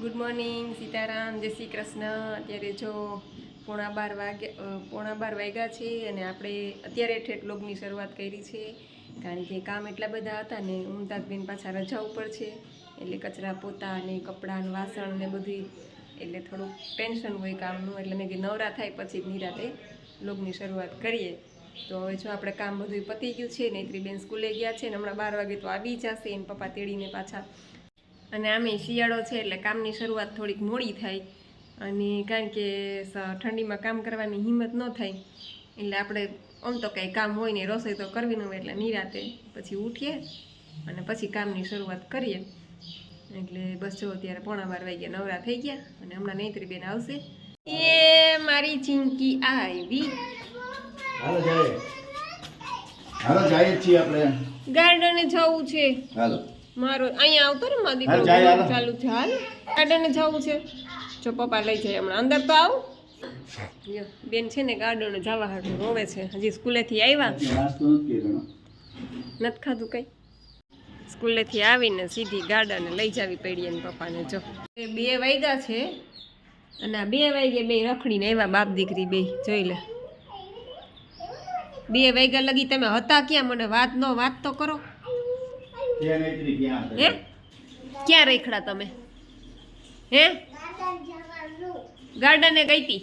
Good morning Sitaram, જય શ્રી કૃષ્ણ. અત્યારે જો પોણા બાર વાગે પોણા બાર વાગ્યા છે અને આપણે અત્યારે ઠેઠ લોગની શરૂઆત કરી છે. કારણ કે કામ એટલા બધા હતા ને મુમતાજબેન પાછા રજા ઉપર છે. એટલે કચરા પોતા અને કપડાં વાસણ ને બધી એટલે થોડુંક ટેન્શન હોય કામનું. એટલે મેં કે નવરા થાય પછી નિરાતે લોગની શરૂઆત કરીએ. તો હવે જો આપણે કામ બધું પતી ગયું છે ને બેન સ્કૂલે ગયા છે ને, હમણાં બાર વાગે તો આવી જશે એને પપ્પા તેડીને પાછા અને આમે શિયાળો છે એટલે કામની શરૂઆત થોડીક મોડી થાય. અને કારણ કે ઠંડીમાં કામ કરવાની હિંમત ન થાય. એટલે આપણે આમ તો કંઈ કામ હોય ને રસોઈ તો કરવી ન હોય એટલે નિરાતે પછી ઉઠીએ અને પછી કામની શરૂઆત કરીએ. એટલે બસ જો અત્યારે પોણા બાર વાગ્યા નવરા થઈ ગયા અને હમણાં નૈત્રી બેન આવશે. એ મારી ચિંકી આવી. હાલો જાય હાલો જાય છીએ આપણે. ગાર્ડને જવું છે. હાલો. મારો અહીંયા આવતો ને મારો દીકરો. ચાલુ છે હાલ ગાર્ડને જવું છે. જો પપ્પા લઈ જાય હમણાં. અંદર તો આવું. બેન છે ને ગાર્ડને જવા હાટું રોવે છે. હજી સ્કૂલેથી આવ્યા. નથી ખાધું કંઈ? સ્કૂલેથી આવીને સીધી ગાર્ડને લઈ જાવી પડી એને પપ્પાને. જો. બે વાગ્યા છે. અને આ બે વાગે બે રખડીને આવ્યા બાપ દીકરી બે. જોઈ લે. બે વાગ્યા લગી તમે હતા ક્યાં? મને વાત નો વાત તો કરો. હે? ક્યાં રેખડા તમે? હે? ગાર્ડને ગઈ હતા કે?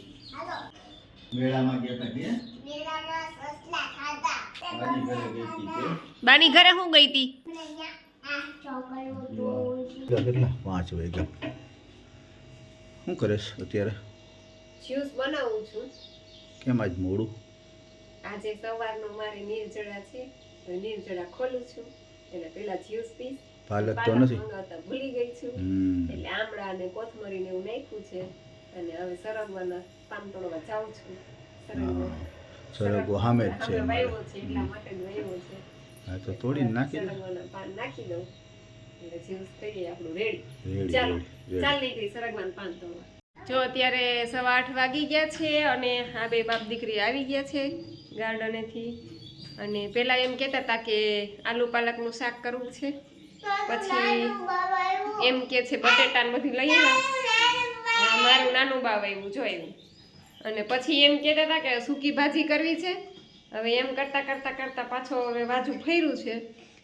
બાની ઘરે હું ગઈ હતી કેટલા? પાંચ વાગ્યા શું કરેશ અત્યારે? જ્યુસ બનાવું છું. કેમ આજ મોડું? આજે સવારનું મારે નિર્જળા છે તો નિર્જળા ખોલું છું. એટલે પેલા જ્યુસ પીસ પાલક તો નથી. ભૂલી ગઈ છું. એટલે આમળા અને કોથમરી ને એવું નાખ્યું છે. અને હવે સરગવાના પાન તોડવા જાઉં છું. સરગવો. હામે જ છે એટલા માટે હા તો તોડીને નાખી સરગવાના પાન નાખી દઉં. એટલે જ્યુસ થઈ જાય આપણું રેડી. ચાલો ચાલ નીકળી સરગવાન પાન તોડવા. જો અત્યારે સવા આઠ વાગી ગયા છે અને આ બે બાપ દીકરી આવી ગયા છે ગાર્ડનેથી. અને પહેલાં એમ કહેતા હતા કે આલુ પાલકનું શાક કરવું છે. પછી એમ કે છે બટેટાને બધું લઈ આવ્યા મારું નાનું બાવ આવ્યું જોયું અને પછી એમ કહેતા હતા કે સૂકી ભાજી કરવી છે. હવે એમ કરતા કરતા કરતા પાછો હવે વાજુ ફર્યું છે.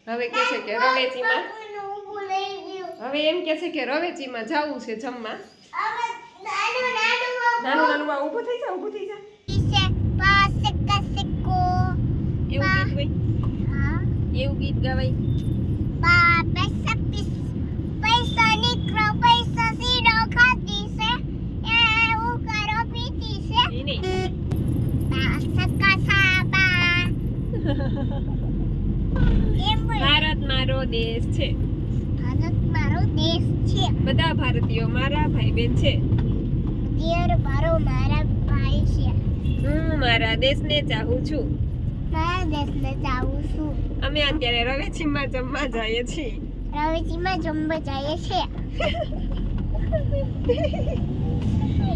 હવે કહે છે કે રવેચીમાં હવે એમ કે છે કે રવેચીમાં જવું છે જમવા. નાનું નાનું ઊભું થઈ જા ઊભું થઈ જા એવું ગીત એવું ગીત ગવાય? એ ભારત મારો દેશ છે. મારો દેશ છે. બધા ભારતીયો મારા ભાઈ બેન છે. દેર મારો મારા ભાઈ છે. હું મારા દેશને ચાહું છું. મારા દેશને જાઉં છું. અમે અત્યારે રવેચીમાં જમવા જઈએ છીએ. રવેચીમાં જમવા જઈએ છીએ.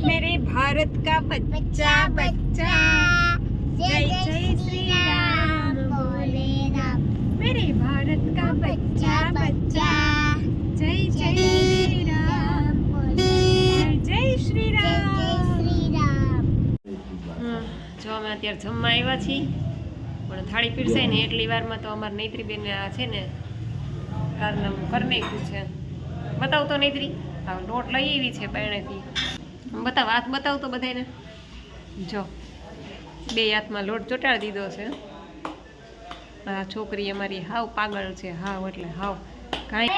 મેરે ભારત કા બચ્ચા બચ્ચા. જય જય શ્રી રામ. બોલે રામ. મેરે ભારત કા બચ્ચા બચ્ચા જય જય શ્રી રામ. જય જય શ્રી રામ જો અમે અત્યારે જમવા આવ્યા છીએ. પણ થાળી પીરસાય ને એટલી વારમાં તો અમારે નૈત્રીબેન આ છે ને, કારનામ કરી નાખ્યું છે. બતાવ તો નૈત્રી. હા, લોટ લઈ આવી છે બાયણેથી. બતાવ, હાથ બતાવ તો બધાને જો, બે હાથમાં લોટ ચોંટાડી દીધો છે. આ છોકરી અમારી હાવ પાગળ છે, હાવ એટલે હાવ. કાંઈ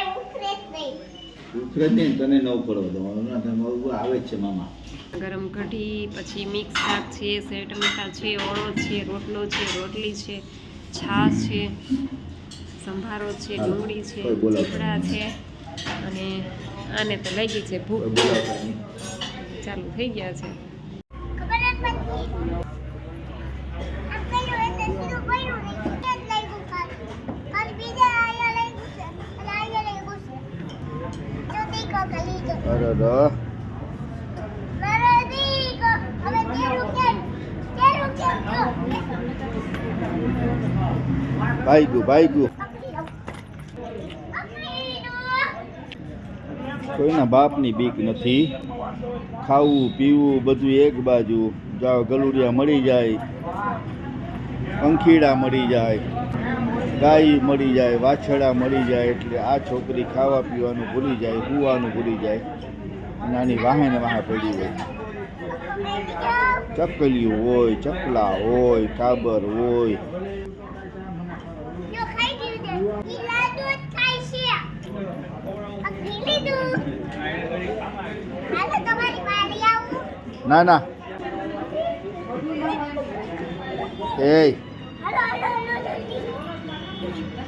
ઉતરે તને નવ પડવા દો હમણાં તમે ઊભા આવે છે મામા. ગરમ કઢી પછી મિક્સ શાક છે સેવ ટમેટા છે ઓળો છે રોટલો છે રોટલી છે છાશ છે સંભારો છે ડુંગળી છે ચીપડા છે અને આને તો લાગી છે ભૂખ. ચાલુ થઈ ગયા છે ખબર જ નથી આ પેલું એટલે સીધું પડ્યું નહીં કે જ લાગ્યું ખાલી ખાલી બીજા આયા લાગ્યું છે અને આયા લાગ્યું છે જો દીકો ગલી તો અરે ભાઈ ગયું ભાઈ ગયું કોઈના બાપની બીક નથી. ખાવું પીવું બધું એક બાજુ. જાઓ ગલુડિયા મળી જાય. પંખીડા મળી જાય. ગાય મળી જાય વાછડા મળી જાય એટલે આ છોકરી ખાવા પીવાનું ભૂલી જાય હુવાનું ભૂલી જાય નાની વાહે ને વાહે પડી હોય ચકલીઓ હોય ચકલા હોય કાબર હોય. ના ના. ગયું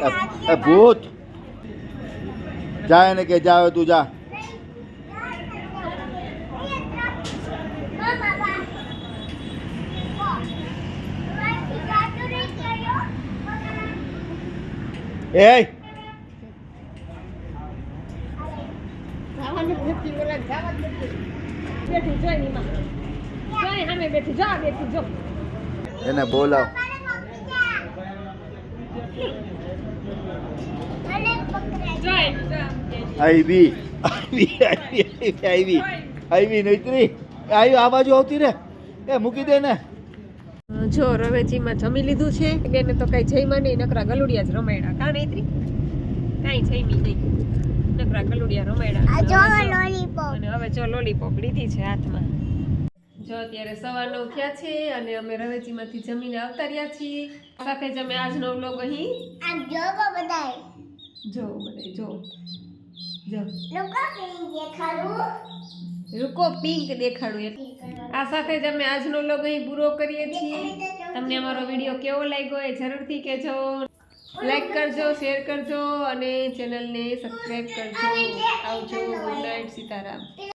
એ ભૂત. જાય ને કે જાવે તું જા. એ જ જ જો જો. એને બોલાવ. આઈબી આઈબી આવી નૈત્રી. આવી આ બાજુ આવતી રે. એ મૂકી દે ને. જો રવેજીમાં જમી લીધું છે. બેને તો કઈ જઈમાં નહીં નકરા ગલુડિયા જ રમાયડા કા નૈત્રી? કઈ જઈમી નહીં. નકરા ગલુડિયા રમાયડા અને હવે જો લોલીપોપ લીધી છે હાથમાં. જો અત્યારે સવા નવ થયા છે અને અમે રવેજીમાંથી જમીને આવતા રહ્યા છીએ. સાથે જ અમે આજનો વ્લોગ અહીં જો બધે જો. જો. રૂકો પિંક દેખાડું એટલે. આ સાથે જ અમે આજનો લોગ અહીં પૂરો કરીએ છીએ. તમને અમારો વીડિયો કેવો લાગ્યો એ જરૂરથી કહેજો. લાઈક કરજો શેર કરજો અને ચેનલને સબસ્ક્રાઈબ કરજો. આવજો ગુડ નાઇટ સીતારામ.